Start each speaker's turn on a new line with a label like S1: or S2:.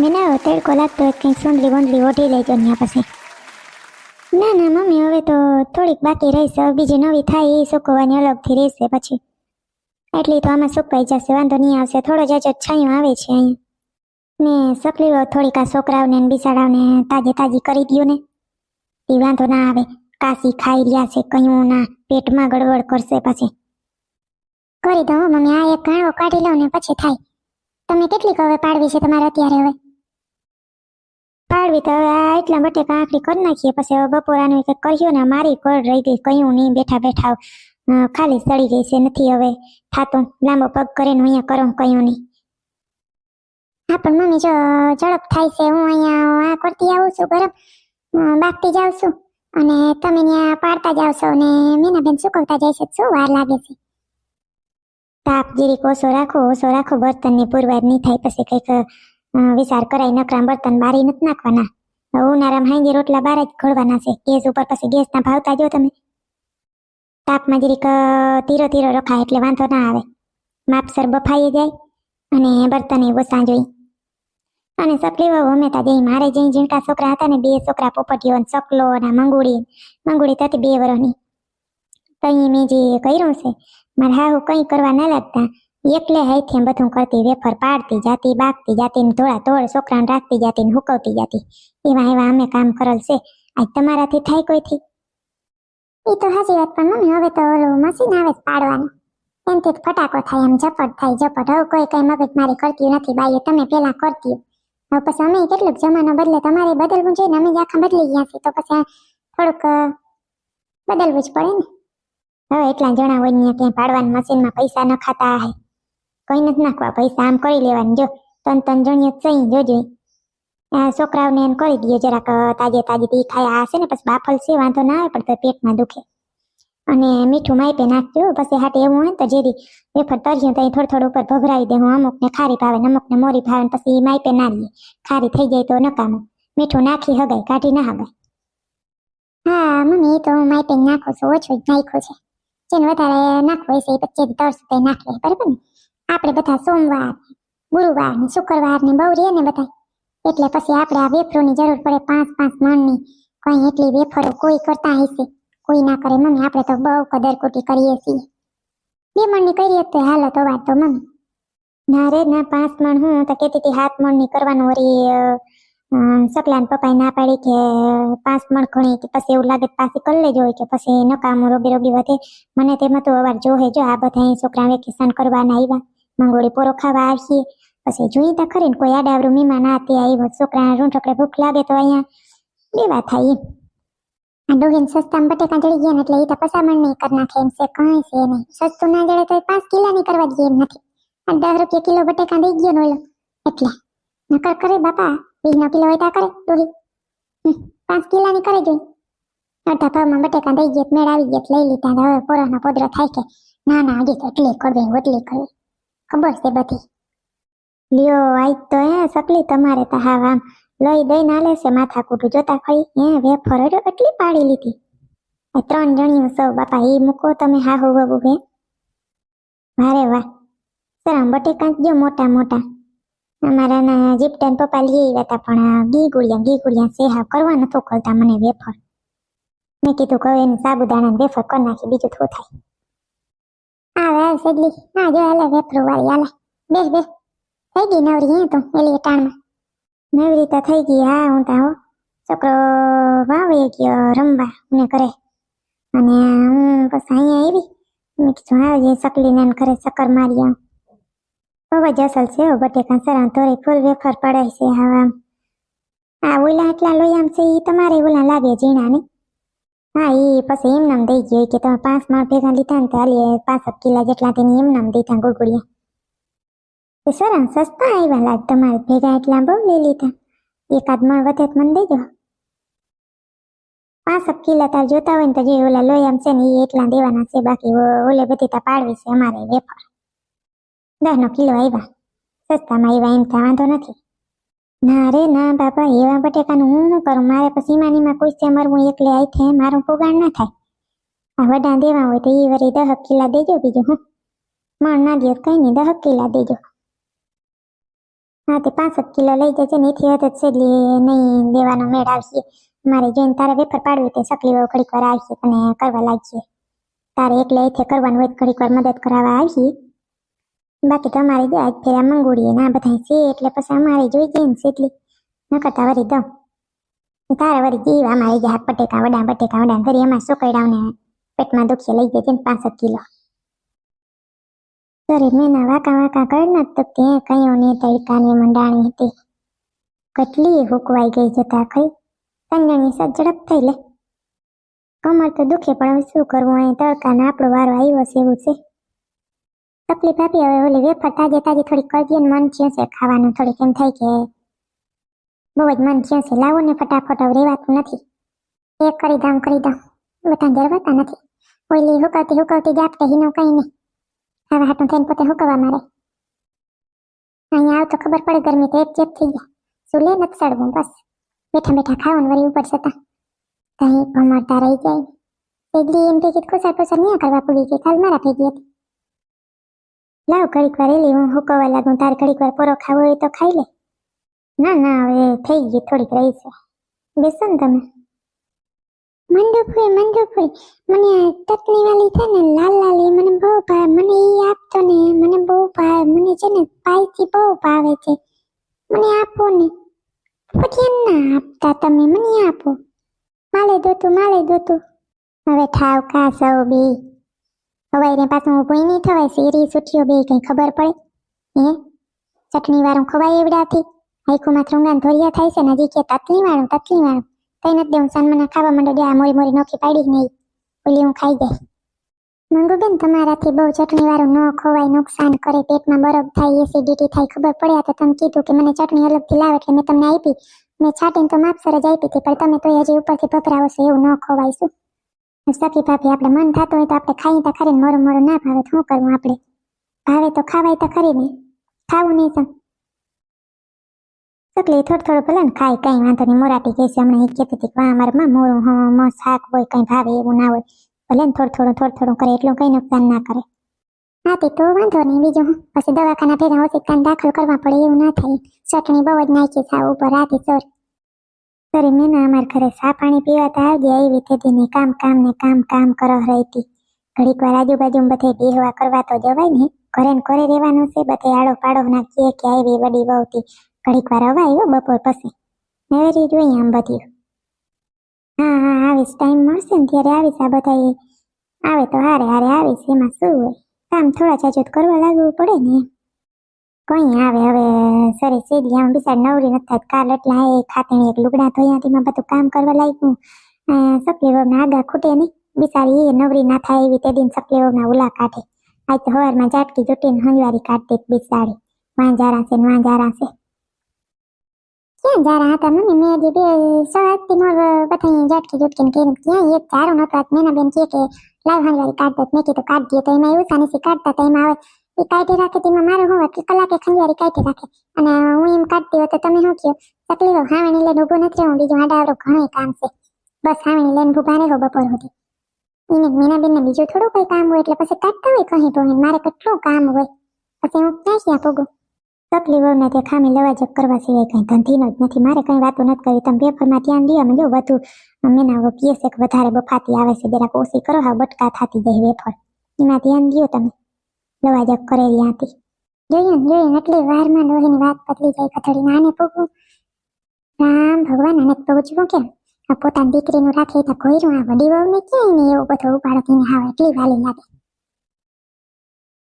S1: મેં ના તડકો લાગતો હોય તો કંઈક સુંદરી વંદરી ઓઢી લેજો ત્યાં પછી. ના ના, મમ્મી, હવે તો થોડીક બાકી રહેશે. બીજી નવી થાય એ સુકવવાની અલગથી રહેશે પછી. એટલી તો આમાં સુકવાઈ જશે, વાંધો નહીં આવશે. થોડો જ છાંયો આવે છે અહીંયા ને સકલીઓ થોડીક આ છોકરાઓને બિસાડાઓને તાજે તાજી કરી દઉં ને. એ વાંધો ના આવે. કાશી ખાઈ રહ્યા છે, કયું ના, પેટમાં ગડબડ કરશે પછી. કરી દઉં મમ્મી. આ એક ગાણો કાઢી લઉં ને પછી થાય. તમે કેટલીક હવે પાડવી છે તમારે અત્યારે હવે? પાડવી તો એટલા માટે આખરી કરી નાખીએ. પછી બપોરાનું કંઈક કર્યું ને મારી કોડ રહી ગઈ. કહ્યું નહીં, બેઠા બેઠા ખાલી સડી ગઈ છે, નથી હવે થાતું. લાંબો પગ કરીને અહીંયા કરો કહ્યું નહીં. હા, પણ મમ્મી, જો ઝડપ થાય છે, હું અહીંયા આ કરતી આવું છું ગરમ. બાફતી જાઉં છું. અને તમે ત્યાં પાડતા જાવ છો અને મીનાબેન સુકવતા જાય છે શું વાર લાગે છે? તાપ જીરીક ઓછો રાખો ઓછો રાખો, બર્તનની પુરવાર નહીં થાય. પછી કંઈક વિચાર કરાય નકરા બર્તન બારી નથી નાખવાના. ઉનાળામાં હાંજે રોટલા બાર જ ઘડવાના છે. ગેસ ઉપર પછી ગેસના ભાવતા જો તમે. તાપમાં જરીક ધીરો ધીરો રખાય એટલે વાંધો ના આવે. માપસર બફાઈ જાય અને બર્તન ઓછા જોઈ. અને સકલી વહુ અમે તા જઈ મારે જઈ જીણકા છોકરા હતા ને બે છોકરા પોપટીઓ અને સકલો અને મંગુડી મંગુડી થતી બે વર્ષની તઈ મેં જે કર્યું છે, મારે હાહુ કંઈ કરવા ના લાગતા. એકલે હાથે બધું કરતી વેફર પાડતી જાતી બાગતી જાતી ને ધોળા છોકરાને રાખતી જાતી ને હુકવતી જાતી. એવા એવા અમે કામ કરલ છે. આજ તમારાથી થાય કોઈથી એ તો હાજી વાત પણ મમ્મી હવે તો ઓલું મશીન આવે છે પાડવાનું. એનથી જ ફટાકો થાય એમ ઝપટ થાય ઝપટ. હવે કોઈ કઈ મગજ મારી કરતી નથી બાઈએ તમે પેલા કરતી હવે પછી અમે કેટલુંક જમાનો બદલે તમારે બદલવું જોઈએ અમે જ આખા બદલી ગયા છીએ તો પછી થોડુંક બદલવું જ પડે ને. હવે એટલા જણા હોય ને ક્યાંય પાડવાની મશીનમાં પૈસા ન ખાતા હે. કઈ નથી નાખવા, પૈસા આમ કરી લેવાનું. જો, તન તન જણીએ સહી, જોજો. છોકરાઓને એમ કરી દઈએ જરાક તાજે તાજે તી ખાય હશે ને, પછી બાફલ છે, વાંધો ના આવે, પણ તો પેટમાં દુખે. અને મીઠું માપે નાખજો પછી હાટે એવું હોય ને, તો જેરી વેફર તરજ્યું તો થોડું થોડું ઉપર ભભરાવી દે હું અમુક ને ખારી ભાવે અમુકને મોરી ભાવે પછી માપે ના લઈએ ખારી થઈ જાય તો નકામું. મીઠું નાખી હગાય, કાઢી ના હગાય. હા, મમ્મી તો માપે નાખું છું, ઓછું જ નાખ્યું છે. જેને વધારે નાખવું હોય છે એ પછી તરસ તે બરાબર ને? આપણે બધા સોમવાર, ગુરુવાર ને શુક્રવાર ને બહુ રહીએ ને બધા એટલે પછી આપણે આ વેફરોની જરૂર પડે પાંચ પાંચ મણની. કઈ એટલી વેફરો કોઈ કરતા હશે? કોઈ ના કરે. મમ્મી, આપણે તો બહુ કદરકુટી કરીએ છીએ. બે મણની કરીએ તો હાલો, તો તો મમ્મી. ના રે, ના, પાંચ મણ હું તો કહેતી હતી હાથ મણની કરવાનું વળી સકલાન પપ્પાએ ના પાડી કે પાંચ મણ ઘણી કે પછી એવું લાગે પાછી કરી લેજો હોય કે પછી નકામું રોબી રોબી વધે. મને તેમાં તો અવાર જોહે જો આ બધા છોકરા વેકેશન કરવાના આવ્યા. મંગોળી પોરો ખાવા આવીએ પછી જોઈએ તો ખરી કોઈ આડાવરું મીમાન આ તે આવ્યો છોકરાને રૂંઠકડે ભૂખ લાગે તો અહીંયા લેવા થાય આ ડોહીન સસ્તામાં બટેકા જડી ગયા એટલે એ તો પસામણ નહીં કરી નાખે એમ છે, કાંઈ છે નહીં. સસ્તું ના જડે તો પાંચ પાંચ નહીં કરવા દઈએ એમ નથી. આ દસ રૂપિયા કિલો બટેકા દઈ ગયો ને ઓલો. એટલે. નકર કરે બાપા વીસનો કિલો હોય તો કરે, ડોહી. પાંચ કિલાની કરે જોઈ. અડધા ભાવમાં બટેકા દઈ ગયા, મેળ આવી ગયા લઈ લીધા હવે પોરાનો પોદરો થાય કે ના ના હજી તો એટલી કરવી એટલી કરવી. ખબર છે બધી? લ્યો, આજ તો હે, સકલી તમારે તો હા લઈ દઈ ના લેશે માથા કૂટું જોતા ખાઈ. હે, વેફર એટલી પાડી લીધી. આ ત્રણ જણીઓ સૌ, બાપા એ મૂકો તમે હા હો બબુ હે. વારે વાહ. સરામ બટેકા જ મોટા મોટા. અમારા ના જીપટન પપ્પા લઈ આવ્યા હતા પણ ઘી ગુળિયા ઘી ગુળિયા સેહા કરવા નતો ખોલતા મને વેફર. મેં કીધું કે એને સાબુદાણા વેફર કરી નાખી, બીજું થોડું થાય? હા વે સેગલી હા, જો, હાલે વેફર વાળી, હાલે. બેસ બેસ. થઈ ગઈ નવરી હે તો એલી ટાણમાં. નવરી તો થઈ ગઈ, હા, હું તા હો. છોકરો વાવે ગયો રમવા મને કરે અને હું પછી અહીંયા આવી. મેં કીધું હા જે સકલીને એને ઘરે ચક્કર મારી આમ બહુ જ અસલ છે બટેકા સરા તોરે ફૂલ વેફર પડાય છે હવે આમ આ ઓલા એટલા લોયામ છે એ તમારે ઓલા લાગે ઝીણા ને હા એ પછી એમ નામ દઈ ગયો કે તમે પાંચ માળ ભેગા લીધા ને હાલીએ પાંસઠ કિલા જેટલા તેની એમ નામ દીધા ગોગોડિયા સર સસ્તા આવ્યા લાગ તમારે ભેગા એટલા બહુ લઈ લીધા. એકાદ મણ વધે મને દઈ દો પાંસઠ કિલા તાર જોતા હોય ને તો જે ઓલા લોયામ છે ને એ એટલા દેવાના છે, બાકી ઓલે બધી તા પાડવી છે અમારે વેફર. દસ નો કિલો આવ્યા સસ્તામાં આવ્યા એમ ત્યાં વાંધો નથી. ના રે, ના બાપા, એવા બટેકાનું હું શું કરું? મારે પછી ઈમાનીમાં કોઈ છે મરવું એકલે આઈ છે, મારું પોગાણ ના થાય. આ વડા દેવા હોય તો એ વળી દહક કિલા દેજો બીજું, હું? મણ ના દો કઈ નહીં દહક કિલા દેજો. હા, તે પાંસઠ કિલો લઈ જજે ને એથી વધુ છે નહીં દેવાનો મેળ આવશે. મારે જોઈને તારે વેફર પાડવી તે સકલી વહુ ઘડીક વાર આવશે અને કરવા લાગશે તારે એકલે એથે કરવાનું હોય ઘડીક વાર મદદ કરાવવા આવશે બાકી તો અમારી જો આજ ફેરા મંગોડીએ ના, બધા છે એટલે પછી અમારે જોઈ જઈને એટલી ન કરતા વરી દઉં. તારે વરી જીવ અમારે જે બટેકા વડા બટેકા વડા ઘરી એમાં સુકૈડાઓને પેટમાં દુખી લઈ જજે ને પાંસઠ કિલો. શરીર મેના વાકા વાકા કર ન તો કે કયો ને તડકાની મંડાણી હતી. કેટલી હુકવાઈ ગઈ જતા ખરી સંજ્ઞાની સાથ ઝડપ થઈ લે. કમર તો દુખે, પણ શું કરવું? અહીં તડકાનો આપણો વારો આવ્યો છે એવું છે. તકલીફ આપી, હવે ઓલી વેફર તાજે તાજે થોડીક કરજે મન થયું છે ખાવાનું, થોડીક એમ થાય કે બહુ જ મન થયું છે. લાવો ને ફટાફટ, હવે રેવાતું નથી. એક કરી દઉં કરી દઉં. બધા જરવાતા નથી. ઓલી હુકાવતી હુકાવતી જાપતે હિનો કઈ નહીં. હવે હાટું થઈને પોતે હુકવવા મારે. અહીંયા આવ તો ખબર પડે ગરમી તો એક ચેપ થઈ ગયા સુલે નથી સડવું બસ. બેઠા બેઠા ખાવાનું વળી ઉપર જતા. કઈ ભમરતા રહી જાય. પેલી એમ ભેગી ખુશાર ખુશાર નહીં કરવા પૂરી ગઈ. કાલ મારા ભેગી હતી. લાવ ઘડીક વાર એલી હું હુકવા લાગું, તારે ઘડીક વાર પોરો ખાવો હોય તો ખાઈ લે. ના ના, હવે થઈ ગઈ, થોડીક રહી છે. બેસો ને તમે. મંદુફુઈ મંદુફુઈ મને ચટણી વાળી છે ને, લાલ લાલ, એ મને બહુ ભાવે, મને એ આપતો ને, મને બહુ ભાવે, મને છે ને સ્પાઈસી બહુ ભાવે છે. મને આપો ને. પછી એમ ના આપતા તમે, મને આપો. માલે દોતું માલે દોતું. હવે ઠાવ કા સૌ બે. હવાઈ એને પાછું ઊભું નહીં થવાય. શેરી સુઠીઓ બે કંઈ ખબર પડે. હે? ચટણી વાળું ખવાય એવડાથી. હાઈકુમાં ત્રુંગાન ધોરિયા થાય છે ને કે તતલી વાળું તતલી વાળું. કઈ નથી દેવું સન્માના ખાવા માંડો દે આ મોરી મોરી નોખી પાડી નહીં. ઓલી હું ખાઈ જાય. મંગુબેન, તમારાથી બહુ ચટણી વાળું ન ખોવાય, નુકસાન કરે, પેટમાં બરફ થાય એસિડિટી થાય, ખબર પડ્યા તો તમે કીધું કે મને ચટણી અલગથી લાવ એટલે મેં તમને આપી. મેં છાટીને તો માપસર જ આપી હતી, પણ તમે તો હજી ઉપરથી છો, એવું ન ખોવાય શું? સખી ભાભી આપણે મન થતું હોય તો આપણે ખાઈએ તો ખરી મોરું મોરું ના ભાવે શું કરવું આપણે ભાવે તો ખાવાય તો ખરી ને, ખાવું નહીં તો. એટલે થોડું થોડું ભલે ને ખાય, કઈ વાંધો નહીં, મોરાટી કહે છે, હમણાં એ કહેતી હતી વાહ અમારે માં મોરું, હા માં શાક હોય, કઈ ભાવે એવું ના હોય. ભલે ને થોડું થોડું થોડું થોડું કરે, એટલું કઈ નુકસાન ના કરે. હા તે તો વાંધો નહીં, બીજું પછી દવાખાના ભેગા હોસ્પિટલ દાખલ કરવા પડે, એવું ના થાય. ચટણી બહુ જ નાખી છે ઉપર રાતે સોર. ના અમાર ઘરે ચા પાણી પીવા તો આવજે, આવી તેથી ને કામ કામ ને કામ કામ કરો રહીતી ઘડીક વાર આજુબાજુ બધે બેહવા કરવા તો જવાય ને, ઘરે ને ઘરે રહેવાનું છે, બધે આડો પાડો નાખીએ કે આવી વડી વહુતી ઘડીક વાર અવાય બપોર પછી. નવેરી જોઈએ આમ બધી. હા હા, આવીશ, ટાઈમ મળશે ને ત્યારે આવીશ આ બધા આવે તો હારે હારે આવીશ, એમાં શું હોય? કામ થોડા જાજુ કરવા લાગવું પડે ને. કઈ આવે? હવે સરે સેડી આમ બિચાર નવરી નથી થાય કાલ એટલા એ ખાતણી એક લુગડા ધોયા તેમાં બધું કામ કરવા લાગ્યું. સકલી વહુના આગા ખૂટે નહીં. બિચારી એ નવરી ના થાય એવી તે દિન સકલી વહુના ઉલા કાઢે. આજ તો હવારમાં જાટકી જુટીને હંજવારી કાઢતી બિચારી. વાંજારા છે વાંજારા છે. ક્યાં જારા હતા મમ્મી? મેં જે બે સવારથી મોર બધા ઝટકી ઝટકીને કહીને ક્યાં એક ચારો નહોતો મેના બેન કે લાવ હંગવારી કાઢ મેં કીધું કાઢ દે તો એમાં એવું સાની કાઢતા તો એમાં આવે. કાઢી રાખે તેમાં મારો હું કે કલાકે ખંજવારી કાઢી રાખે અને હું એમ કાઢતી હોય તો તમે શું કહો તકલીફો હાવણી લઈને ઊભું નથી, હું બીજું આડાવડો ઘણો કામ છે. બસ હાવણી લઈને ભૂભા રહેવો બપોર સુધી એને મીનાબેનને બીજું થોડું કોઈ કામ હોય એટલે પછી કાઢતા હોય કહી તો મારે કેટલું કામ હોય પછી હું ક્યાં ક્યાં ભોગું તકલીફોને તે ખામી લેવા જ કરવા સિવાય કઈ ધંધીનો જ નથી મારે કઈ. વાતો નથી કરી તમે પેપરમાં ધ્યાન દો અમે જો વધુ મેના પીએસ એક વધારે બફાતી આવે છે જરાક ઓછી કરો હા બટકા થતી જાય વેફર એમાં ધ્યાન દો તમે લવાજક કરેલી હતી. જોઈએ ને, જોઈએ એટલી વારમાં લોહીની વાત પતલી જાય કથળી નાને પૂગવું રામ ભગવાન, આને પહોંચવું કેમ? પોતાની દીકરીનું રાખે તો કોઈરું આ વડી વહુને ક્યાંય નહીં, એવું બધું ઉપાડો થઈને હાવ એટલી વાલી લાગે.